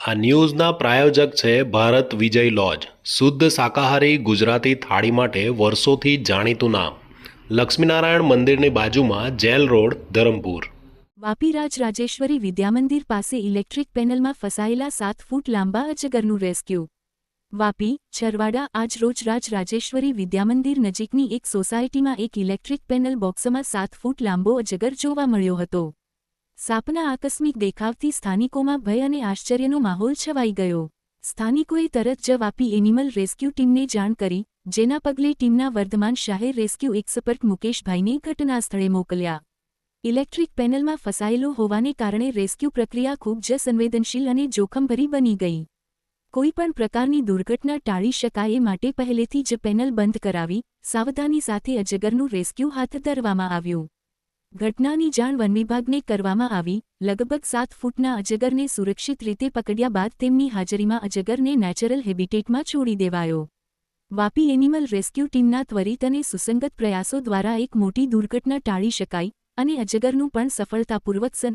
આ ન્યૂઝના પ્રાયોજક છે ભારત વિજય લોજ. શુદ્ધ શાકાહારી ગુજરાતી થાળી માટે વર્ષોથી જાણીતું નામ. લક્ષ્મીનારાયણ મંદિરની બાજુમાં જેલ રોડ, ધરમપુર. વાપી રાજ રાજેશ્વરી વિદ્યામંદિર પાસે ઇલેક્ટ્રિક પેનલમાં ફસાયેલા સાત ફૂટ લાંબા અજગરનું રેસ્ક્યુ. વાપી છરવાડા આજ રોજ રાજ રાજેશ્વરી વિદ્યામંદિર નજીકની એક સોસાયટીમાં એક ઇલેક્ટ્રિક પેનલ બોક્સમાં સાત ફૂટ લાંબો અજગર જોવા મળ્યો હતો. સાપના આકસ્મિક દેખાવથી સ્થાનિકોમાં ભય અને આશ્ચર્યનો માહોલ છવાઈ ગયો. સ્થાનિકોએ તરત જ વાપી એનિમલ રેસ્ક્યુ ટીમને જાણ કરી, જેના પગલે ટીમના વર્ધમાન શાહે રેસ્ક્યુ એક્સપર્ટ મુકેશભાઈને ઘટનાસ્થળે મોકલ્યા. ઇલેક્ટ્રિક પેનલમાં ફસાયેલો હોવાને કારણે રેસ્ક્યુ પ્રક્રિયા ખૂબ જ સંવેદનશીલ અને જોખમભરી બની ગઈ. કોઈપણ પ્રકારની દુર્ઘટના ટાળી શકાય એ માટે પહેલેથી જ પેનલ બંધ કરાવી, સાવધાની સાથે અજગરનું રેસ્ક્યુ હાથ ધરવામાં આવ્યું. ઘટનાની જાણ વનવિભાગને કરવામાં આવી, લગભગ સાત ફૂટના અજગરને સુરક્ષિત રીતે પકડ્યા બાદ તેમની હાજરીમાં અજગરને નેચરલ હેબિટેટમાં છોડી દેવાયો. વાપી એનિમલ રેસ્ક્યુ ટીમના ત્વરિત અને સુસંગત પ્રયાસો દ્વારા એક મોટી દુર્ઘટના ટાળી શકાઈ અને અજગરનું પણ સફળતાપૂર્વક સન